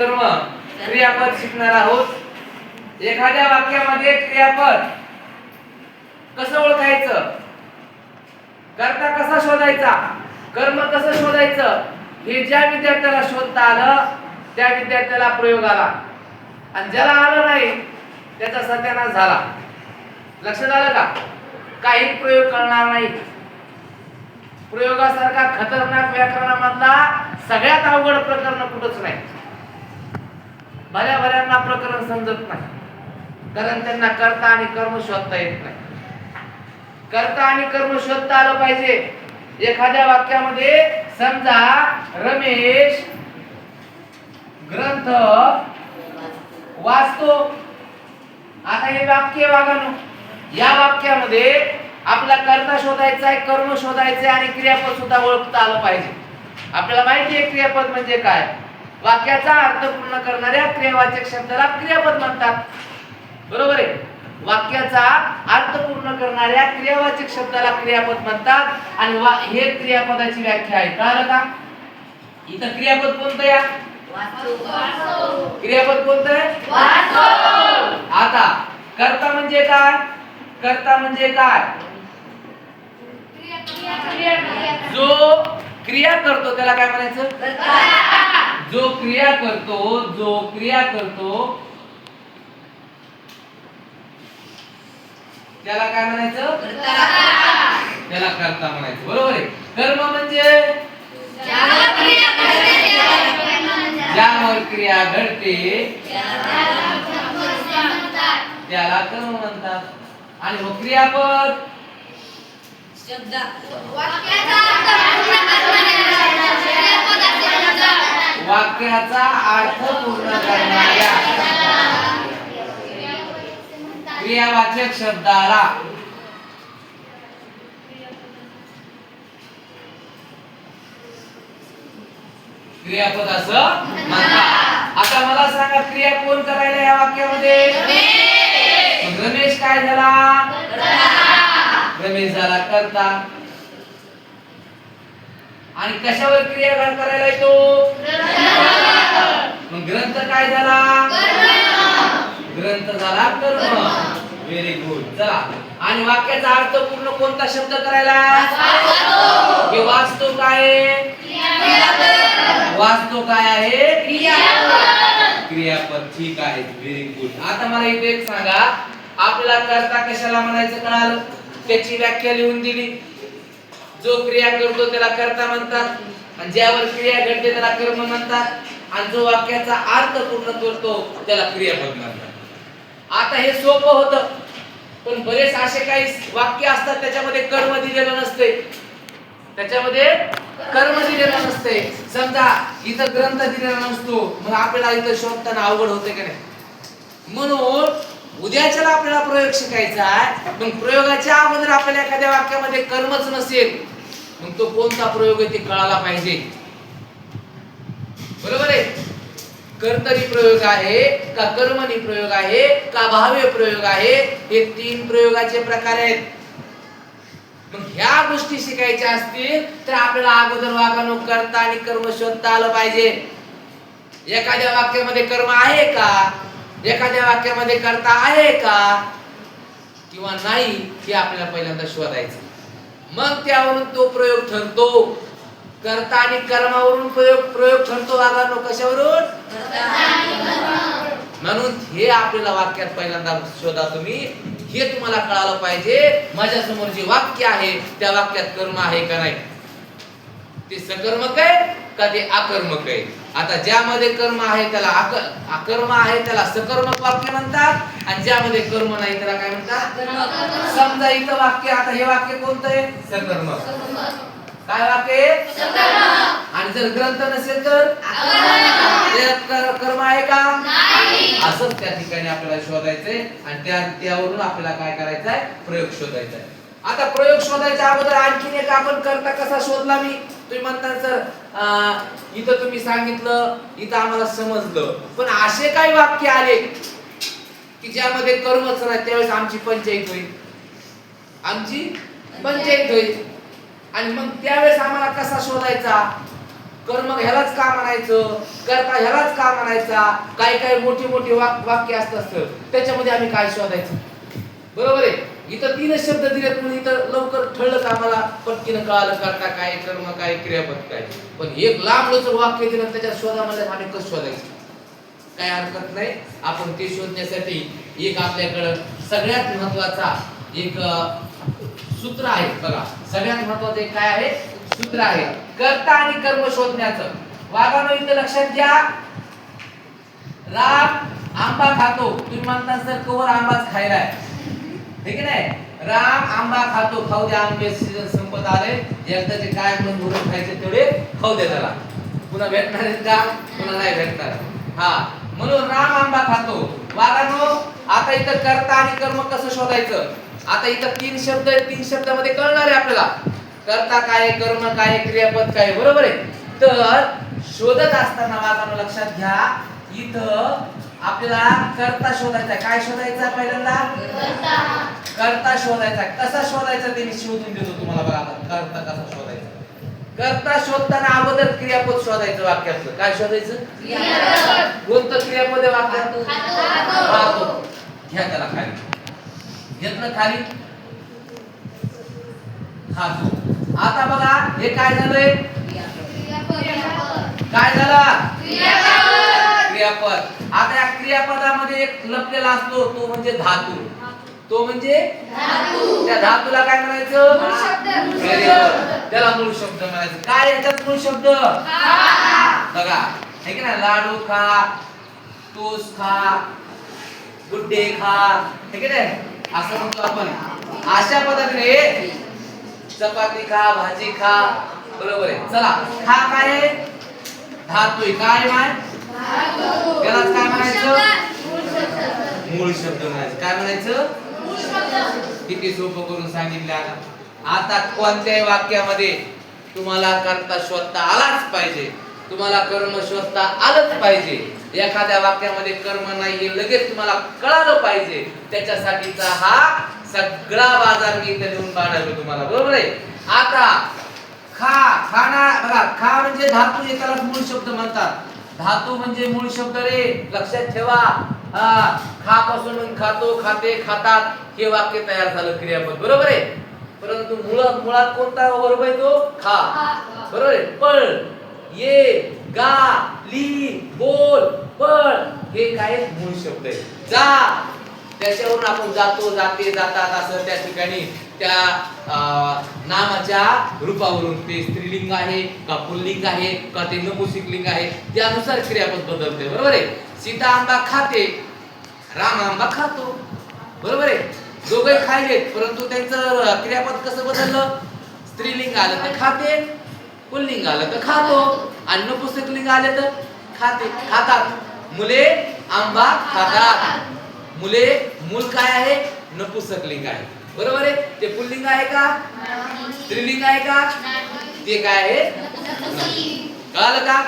कर्म क्रियापद शिकणार आहोत. एखाद्या वाक्यामध्ये क्रियापद कसं ओळखायचं? करता कसा शोधायचा? कर्म कसं शोधायचं? हे ज्या विद्यार्थ्याला शोधता आलं त्या विद्यार्थ्याला प्रयोग आला. आणि ज्याला आलं नाही त्याचा सत्यानाश झाला. लक्षात आलं का? काही प्रयोग करणार नाही. प्रयोगासारखा खतरनाक व्याकरणामधला सगळ्यात अवघड प्रकरण कुठंच नाही. बऱ्या बऱ्यांना प्रकरण समजत नाही. कारण त्यांना कर्ता आणि कर्म शोधता येत नाही. कर्ता आणि कर्म शोधता आलं पाहिजे. एखाद्या वाक्यामध्ये समजा रमेश ग्रंथ वाचतो. आता हे वाक्य वागानो या वाक्यामध्ये आपला कर्ता शोधायचा आहे कर्म शोधायचं आहे आणि क्रियापद सुद्धा ओळखता आलं पाहिजे. आपल्याला माहिती आहे क्रियापद म्हणजे काय? वाक्याचा अर्थ पूर्ण करणाऱ्या क्रियावाचक शब्दाला क्रियापद म्हणतात. बरोबर आहे? वाक्याचा अर्थ पूर्ण करणाऱ्या क्रियावाचक शब्दाला क्रियापद म्हणतात. आणि वा- हे क्रियापदाची व्याख्या आहे. कळालं का? इथं क्रियापद कोणतं या? क्रियापद कोणतं? आहे आता कर्ता म्हणजे काय? करता म्हणजे काय? जो क्रिया करतो त्याला काय म्हणायचं? जो क्रिया करतो जो क्रिया करतो त्याला काय म्हणायचं? त्याला करता म्हणायचं. बरोबर आहे? कर्म म्हणजे? ज्यावर क्रिया घडते त्याला कर्म म्हणतात. आणि मग क्रियापद? वाक्याचा अर्थ पूर्ण करणाऱ्या क्रियावाचक शब्दाला क्रियापद असं म्हणतात. आता मला सांगा क्रिया कोण करायला या वाक्यामध्ये? रमेश काय झाला? रमेश झाला करता. आणि कशावर क्रिया करायला येतो? मग ग्रंथ काय झाला? ग्रंथ झाला कर्म. व्हेरी गुड चला. आणि वाक्याचा अर्थ पूर्ण कोणता शब्द करायला? हे वाचतो काय? आहे? वाचतो काय आहे? क्रियापद. ठीक आहे. व्हेरी गुड आता मला इथे एक सांगा. आपल्याला करता कशाला म्हणायचं कळालं? त्याची व्याख्या लिहून दिली. जो क्रिया करतो त्याला करता म्हणतात. आणि ज्यावर क्रिया घडते त्याला कर्म म्हणतात. आणि जो वाक्याचा अर्थ पूर्ण करतो त्याला क्रियापद म्हणतात. आता हे सोपं होतं. पण बरेच असे काही वाक्य असतात त्याच्यामध्ये कर्म दिलेलं नसते. त्याच्यामध्ये कर्म दिलेलं नसते. समजा इथं ग्रंथ दिलेला नसतो. मग आपल्याला इथं शोधताना अवघड होते की नाही? म्हणून उद्याच्याला आपल्याला प्रयोग शिकायचा आहे. पण प्रयोगाच्या अगोदर आपल्याला एखाद्या वाक्यामध्ये कर्मच नसेल. मग तो कोणता प्रयोग आहे ते कळायला पाहिजे. बरोबर आहे? कर्तरी प्रयोग आहे का कर्मणी प्रयोग आहे का भाव्य प्रयोग आहे हे तीन प्रयोगाचे प्रकार आहेत. मग ह्या गोष्टी शिकायच्या असतील तर आपल्याला अगोदर वागणूक करता आणि कर्म शोधता आलं पाहिजे. एखाद्या वाक्यामध्ये कर्म आहे का? एखाद्या वाक्यामध्ये करता आहे का? किंवा नाही हे आपल्याला पहिल्यांदा शोधायचं मग त्यावरून तो प्रयोग ठरतो. करता आणि कर्मावरून प्रयोग प्रयोग ठरतो वागणूक कशावरून? म्हणून हे आपल्याला वाक्यात पहिल्यांदा शोधा तुम्ही. हे तुम्हाला कळालं पाहिजे. माझ्यासमोर जे वाक्य आहे त्या वाक्यात कर्म आहे का नाही? ते सकर्मक आहे का ते आकर्मक आहे? आता ज्यामध्ये कर्म आहे त्याला आक- अकर्म आहे त्याला सकर्मक वाक्य म्हणतात आणि ज्यामध्ये कर्म नाही त्याला काय म्हणतात? समजा इथं वाक्य आता हे वाक्य कोणतं आहे? सकर्मक काय वाक्य आणि जर ग्रंथ नसेल तर? त्यात कर्म आहे का? असंच त्या ठिकाणी आपल्याला शोधायचंय आणि त्या त्यावरून आपल्याला काय करायचंय? प्रयोग शोधायचा आहे आता प्रयोग शोधायच्या अगोदर आणखीन एक आपण करता कसा शोधला मी? तुम्ही म्हणता सर इथं तुम्ही सांगितलं इथं आम्हाला समजलं. पण असे काही वाक्य आले की ज्यामध्ये कर्मच नाही त्यावेळेस आमची पंचायत होईल. आमची पंचायत होईल. आणि मग त्यावेळेस आम्हाला कसा शोधायचा? कर्म ह्यालाच का म्हणायचं? करता ह्यालाच का म्हणायचा? काही काही मोठी मोठी वाक वाक्य असतात सर. त्याच्यामध्ये आम्ही काय शोधायचं? बरोबर आहे? इथं तीनच शब्द दिलेत म्हणून इथं लवकर ठळलं आम्हाला? पटकीनं कळालं करता काय कर्म काय क्रियापद काय. पण एक लांब लचक वाक्य दिलं त्याच्या शोधामध्ये आम्ही कसं शोधायचं? काय हरकत नाही. आपण ते शोधण्यासाठी एक आपल्याकडं सगळ्यात महत्त्वाचा एक सूत्र आहे. बघा सगळ्यात महत्वाचं एक काय आहे? सूत्र आहे. कर्ता आणि कर्म शोधण्याचं. वागानो इथं लक्षात घ्या. राम आंबा खातो. तुम्ही म्हणता सर कवर आंबाच खायला आहे ठीक आहे नाही? राम आंबा खातो खाऊ द्या आंबे सीजन संपत आले. एकदाचे काय म्हणून भरून खायचे तेवढे खाऊ दे त्याला. पुन्हा भेटणार आहेत का? पुन्हा नाही भेटणार. हा. म्हणून राम आंबा खातो. वागानो आता इथं कर्ता आणि कर्म कसं शोधायचं? आता इथं तीन शब्द आहेत. तीन शब्दामध्ये कळणार आहे आपल्याला. कर्ता काय कर्म काय क्रियापद काय बरोबर आहे? तर शोधत असताना वागानो लक्षात घ्या. इथं आपल्याला कर्ता शोधायचा. काय शोधायचा पहिल्यांदा? कर्ता. शोधायचा कसा शोधायचा ते मी शोधून देतो तुम्हाला बघा आता. कर्ता कसा शोधायचा? कर्ता शोधताना अगोदर क्रियापद शोधायचं वाक्यातलं. काय शोधायचं? कोणतं क्रियापद वाक्यात? घ्या त्याला खाली. घेतलं खाली? खातो आता बघा हे काय झालंय? काय झालं? क्रियापद. आता या क्रियापदामध्ये एक लपलेला असतो तो म्हणजे धातू. तो म्हणजे त्या धातूला काय म्हणायचं. त्याला मूळ शब्द म्हणायचं. काय याच्यात मूळ शब्द? बघा. हे की नाही? लाडू खा तूस खा गुड्डे खा. हे की नाही? असं म्हणतो आपण. अशा पद्धतीने चपाती खा भाजी खा. बरोबर आहे. चला. खा काय? धातू. काय माय? त्यालाच काय म्हणायचं? मूळ शब्द म्हणायचं. काय म्हणायचं? किती सोपं करून सांगितलं. आता आता कोणत्याही वाक्यामध्ये तुम्हाला करता शोधता आलाच पाहिजे. तुम्हाला कर्म शोधता आलंच पाहिजे. एखाद्या वाक्यामध्ये कर्म नाही हे लगेच तुम्हाला कळालं पाहिजे. त्याच्यासाठीचा हा सगळा बाजार मी इथे लिहून पाठवलो तुम्हाला. बरोबर आहे? आता खा खाना बघा खा म्हणजे धातू एकाला मूळ शब्द म्हणतात. धातू म्हणजे मूळ शब्द रे. लक्षात ठेवा. हा खा पासून खातो खाते खातात हे वाक्य तयार झालं क्रियापद. बरोबर आहे? परंतु मुळात मुळात कोणता वर्ब आहे तो? खा. बरोबर आहे? पळ. ये गा ली बोल पळ. हे काय? मूळ शब्द आहे. जा. त्याच्यावरून आपण जातो जाते जातात असं त्या ठिकाणी त्या अं, नामाच्या रूपावरून. ते स्त्रीलिंग आहे का पुल्लिंग आहे का ते नपुंसकलिंग आहे त्यानुसार क्रियापद बदलते बरोबर आहे? सीता आंबा खाते राम आंबा खातो. बरोबर आहे? दोघे खायलेत परंतु त्यांचं क्रियापद कसं बदललं? स्त्रीलिंग आलं तर खाते पुल्लिंग आलं तर खातो. आणि नपुंसकलिंग आले तर खाते खातात. मुले आंबा खातात. मुले मूल काय आहे? नपुंसकलिंग आहे. बरोबर आहे? ते पुल्लिंग आहे का? स्त्रीलिंग आहे का? ते काय आहे? कळलं का.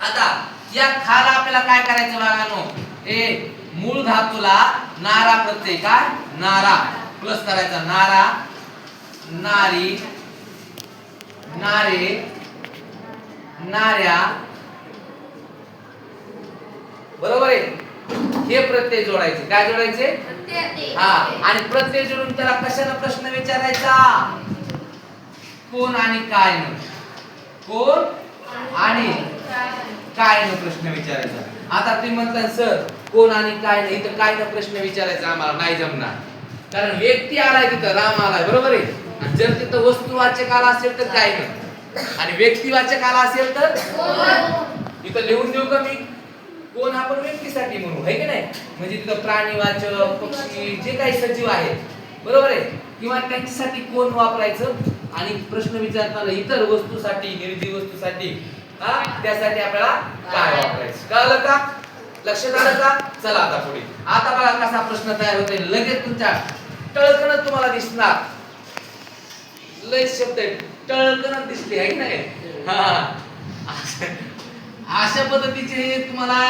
आता या खाला आपल्याला काय करायचं बाळांनो? ए मूळ धातूला नारा प्रत्यय काय? नारा. प्लस करायचा नारा. नारी. नारे. नाऱ्या. बरोबर आहे? हे प्रत्यय जोडायचे. काय जोडायचे? हा आणि प्रत्यय जोडून त्याला कशाला प्रश्न विचारायचा? कोण आणि काय न? कोण आणि काय न प्रश्न विचारायचा? आता तुम्ही म्हणता सर कोण आणि काय नाही इथं काय न प्रश्न विचारायचा आम्हाला? नाही जमणार. कारण व्यक्ती आलाय तिथं राम आलाय बरोबर आहे? आणि जर तिथं वस्तुवाचक आला असेल तर काय न? आणि व्यक्तिवाचक आला असेल तर? इथं लिहून देऊ का मी? कोण आपण व्यक्तीसाठी म्हणू आहे की नाही? म्हणजे तिथं प्राणीवाचक पक्षी जे काही सजीव आहेत. बरोबर आहे? किंवा त्यांच्यासाठी कोण वापरायचं? आणि प्रश्न विचारताना इतर वस्तूसाठी निर्जीव वस्तूसाठी हा त्यासाठी आपल्याला काय वापरायचं? कळलं का? लक्षात आलं का? चला आता पुढे. आता बघा कसा प्रश्न तयार होतोय. लगेच तुमच्या टळकणच तुम्हाला दिसणार. लय शब्द आहे. टळकणच दिसली आहे की नाही? हा. अशा पद्धतीचे तुम्हाला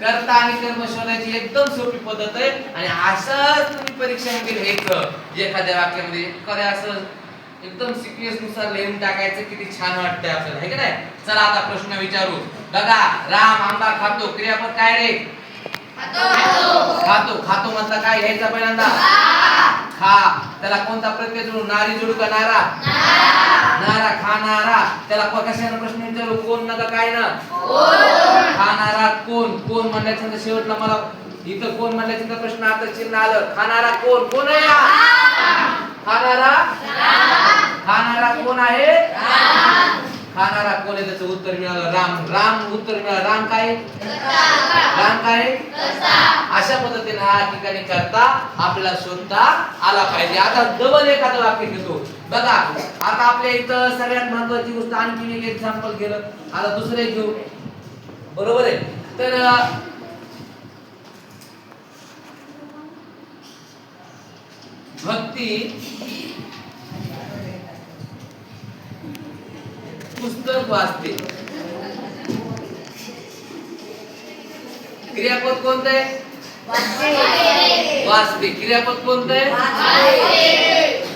करता आणि कर्म शोधायची एकदम सोपी पद्धत आहे. आणि असंच तुम्ही परीक्षेमध्ये घ्यायचं एखाद्या वाक्यामध्ये एखाद्या असं एकदम सिक्वेन्सनुसार लिहून टाकायचं किती छान वाटतंय आपल्याला. हे की नाही? चला आता प्रश्न विचारू. बघा राम आंबा खातो क्रियापद काय रे? खातो. खातो. म्हटलं काय? घ्यायचा पहिल्यांदा. खा. त्याला कोणता प्रत्यय जोडू नारी जोडू का नारा? नारा. खाणारा त्याला कशाने प्रश्न विचारू? कोण नका काय ना? खाणारा कोण? कोण म्हणल्याच्या शेवटला मला इथं कोण म्हणल्याच्या प्रश्न आता चिन्ह आलं. खाणारा कोण? कोण आहे? खाणारा खाणारा कोण आहे? खाणारा कोण आहे त्याचं उत्तर मिळालं? राम. राम उत्तर मिळालं. राम काय? राम काय? अशा पद्धतीने हा ठिकाणी करता आपला शोधता आला पाहिजे. आता डबल एखादं वाक्य घेतो. बघा आता आपल्या इथं सगळ्यात महत्वाची गोष्ट आणखी एक एक्झाम्पल गेलं आता दुसरे घेऊ. बरोबर आहे? तर भक्ती पुस्तक वाचते. क्रियापद कोणतं आहे वाचते. क्रियापद कोणतं आहे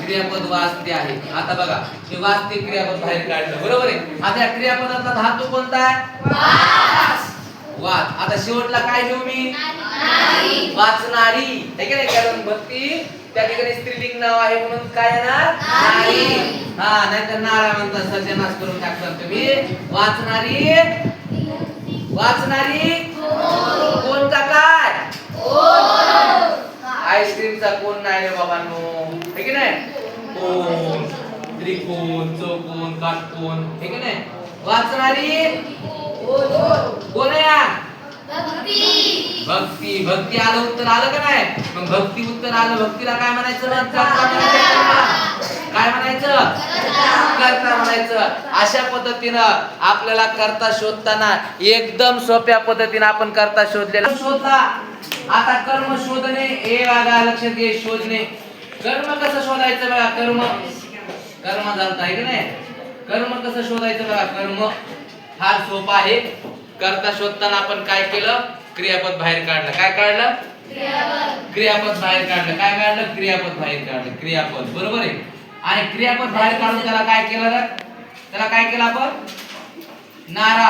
क्रियापद वाचते आहे. आता बघा हे वाचते क्रियापद बाहेर काढलं. बरोबर आहे? आता या क्रियापदातला धातू कोणता? आहे वाच आता शेवटला काय घेऊ मी? वाचणारी की नाही कारण भक्ती त्या ठिकाणी स्त्रीलिंग नाव आहे म्हणून काय येणार? नारी. हा नाहीतर नारा म्हणतात सज्जनाश करून टाकतात तुम्ही. वाचणारी वाचणारी कोणता काय? आईस्क्रीमचा कोण नाही रे बाबांनो? हे की नाही? कोण? त्रिकोण चौकोन काटकोन हे की नाही? वाचणारी कोण आहे या? भक्ती. भक्ती. आलं उत्तर आलं का नाही? मग भक्ती उत्तर आलं भक्तीला काय म्हणायचं. काय म्हणायचं? करता म्हणायचं. अशा पद्धतीनं आपल्याला करता शोधताना एकदम सोप्या पद्धतीने आपण करता शोधलेला. शोधला आता कर्म शोधणे हे बघा लक्षात घे शोधणे. कर्म कसं शोधायचं बघा? कर्म. कर्म झालता आहे की नाही? कर्म कसं शोधायचं बघा? कर्म. फार सोपं आहे. करता शोधताना आपण काय केलं? क्रियापद बाहेर काढलं. काय काढलं? क्रियापद. बाहेर काढलं. काय काढलं? क्रियापद बाहेर काढलं. क्रियापद. बरोबर आहे? आणि क्रियापद बाहेर काढून त्याला काय केलं? त्याला काय केलं आपण? नारा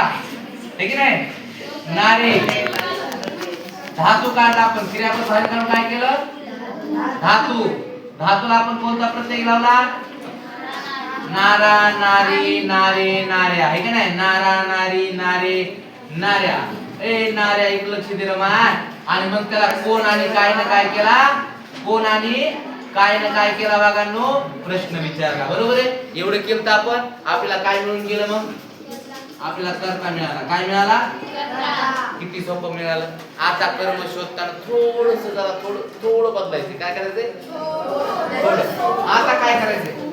हे की नाही? नारे. धातू काढला आपण. क्रियापद बाहेर काढून काय केलं? धातू. धातूला आपण कोणता प्रत्यय लावला? नारा नारी नारे. नार्या आहे का नाही? नारा नारी नारे नार्या ए नार्या एक लक्ष दिलं मा आणि मग त्याला कोण आणि काय ना काय केला? कोण आणि काय ना काय केला वागांनो प्रश्न विचारला. बरोबर आहे? एवढं केलं तर आपण आपल्याला काय मिळून गेलं मग? आपल्याला करता मिळाला. काय मिळाला? किती सोपं मिळालं? आता कर्म शोधताना थोडस जरा थोडं थोडं बदलायचं. काय करायचंय? आता काय करायचंय?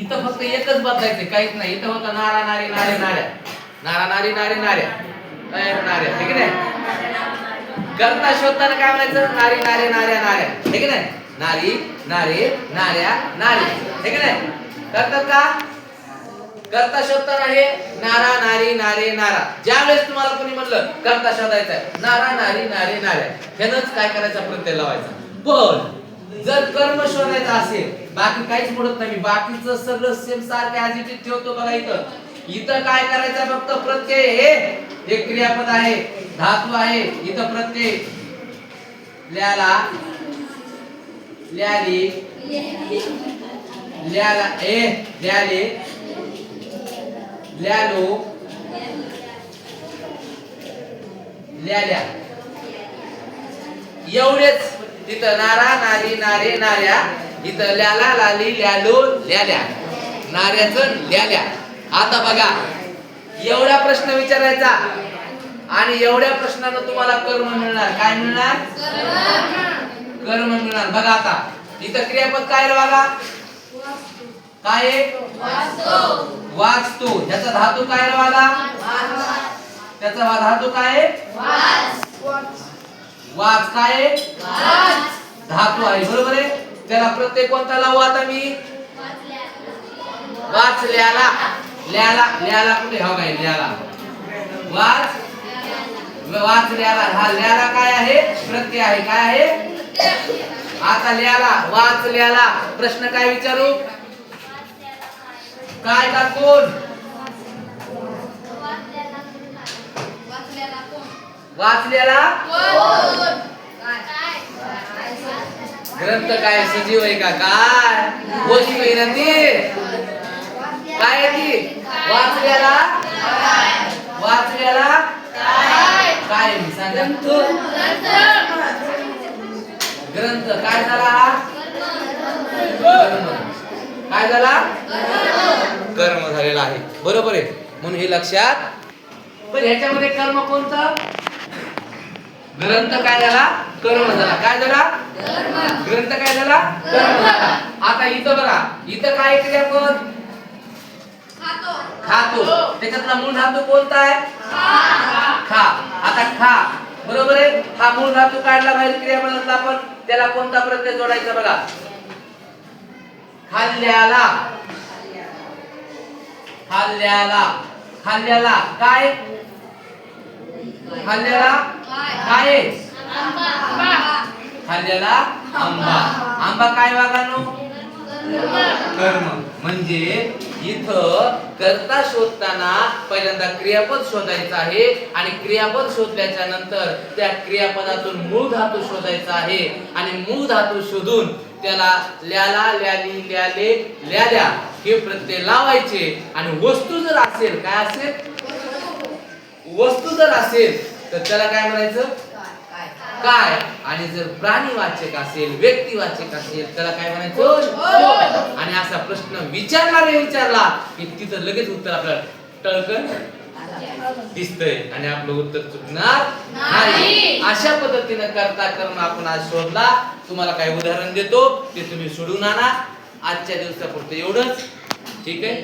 इथं फक्त एकच बदलायचं काहीच नाही. इथं होतं नारा नारी नारे नाऱ्या. नारा नारी नारे नाऱ्या. नाऱ्या. ठीक आहे करता शोधताना काय म्हणायचं? नारी नारे नाऱ्या नाऱ्या. ठीक आहे नारी नारे नाऱ्या नारी. ठीक आहे करतात का? करता शोधताना हे नारा नारी नारे नारा. ज्यावेळेस तुम्हाला कोणी म्हणलं करता शोधायचं नारा नारी नारे नाऱ्या. ह्यानंच काय करायचा? प्रत्यय लावायचा. पण जर कर्म शोधायचं असेल बाकी काहीच म्हणत नाही. बाकीचं सगळं सेम सारखे आज इथे ठेवतो बघा इथं. इथं काय करायचं फक्त प्रत्यय हे. एक क्रियापद आहे धातू आहे इथं प्रत्यय. ल्याला ल्याली ल्याला ए ल्याले ल्यालो ल्याल्या. एवढेच. तिथं नारा नारी नारे नाऱ्या. इथं ल्याला लाली ल्यालो ल्याल्या नाऱ्याचं ल्याल्या आता बघा एवढा प्रश्न विचारायचा आणि एवढ्या प्रश्नानं तुम्हाला कर्म मिळणार. काय मिळणार? कर्म मिळणार. बघा आता इथं क्रियापद काय बघा? काय आहे? वाचतो त्याचा धातू काय बघा? त्याचा धातू काय वाच काय आहे? धातू आहे बरोबर आहे? त्याला प्रत्येक कोणता लावू आता मी वाच ल्याला. ल्याला ल्याला कुठे? हा काय ल्याला. वाच वाच ल्याला. हा ल्याला काय आहे? प्रत्यय आहे. काय आहे? आता ल्याला वाच ल्याला. प्रश्न काय विचारू? काय का कोण वाचलेला कोण वाचलेला? ग्रंथ काय? सजीव आहे का? काय? वस्तू आहे ना ती. काय आहे ती? वाचलेला? वाचलेला? काय? सांगा. ग्रंथ. काय झाला? कर्म. काय झाला? कर्म झालेला आहे. बरोबर आहे. म्हणून हे लक्षात पण ह्याच्यामध्ये कर्म कोणतं? ग्रंथ काय झाला? कर्म झाला. काय झाला? ग्रंथ काय झाला? कर्म झाला. आता इथं बघा. इथं काय क्रियापद खातो. खातो. त्याच्यातला मूळ धातू कोणता आहे? खा. आता खा. बरोबर आहे? हा मूळ धातू काढला बाहेर क्रियापदातला आपण. त्याला कोणता प्रत्यय जोडायचा बघा? खाल्ल्याला. खाल्ल्याला. खाल्ल्याला. काय? खाल्लेला काय आहे? आंबा. आंबा काय वागानो? कर्म. म्हणजे इथं कर्ता शोधताना पहिल्यांदा क्रियापद शोधायचं आहे आणि क्रियापद शोधल्याच्या नंतर त्या क्रियापदातून मूळ धातू शोधायचा आहे. आणि मूळ धातू शोधून त्याला ल्याला ल्याली ल्याले ल्याल्या हे प्रत्यय लावायचे. आणि वस्तू जर असेल काय असेल? वस्तू जर असेल तर त्याला काय म्हणायचं? काय? आणि जर प्राणीवाचक असेल व्यक्तिवाचक असेल त्याला काय म्हणायचं? आणि असा प्रश्न विचारणारे विचारला की तिथं लगेच उत्तर आपल्याला टळकन दिसतंय. आणि आपलं उत्तर चुकणार नाही. अशा पद्धतीने करता कर्म आपण आज शोधला. तुम्हाला काही उदाहरण देतो ते तुम्ही सोडून आणा. आजच्या दिवसापुरतं एवढंच. ठीक आहे?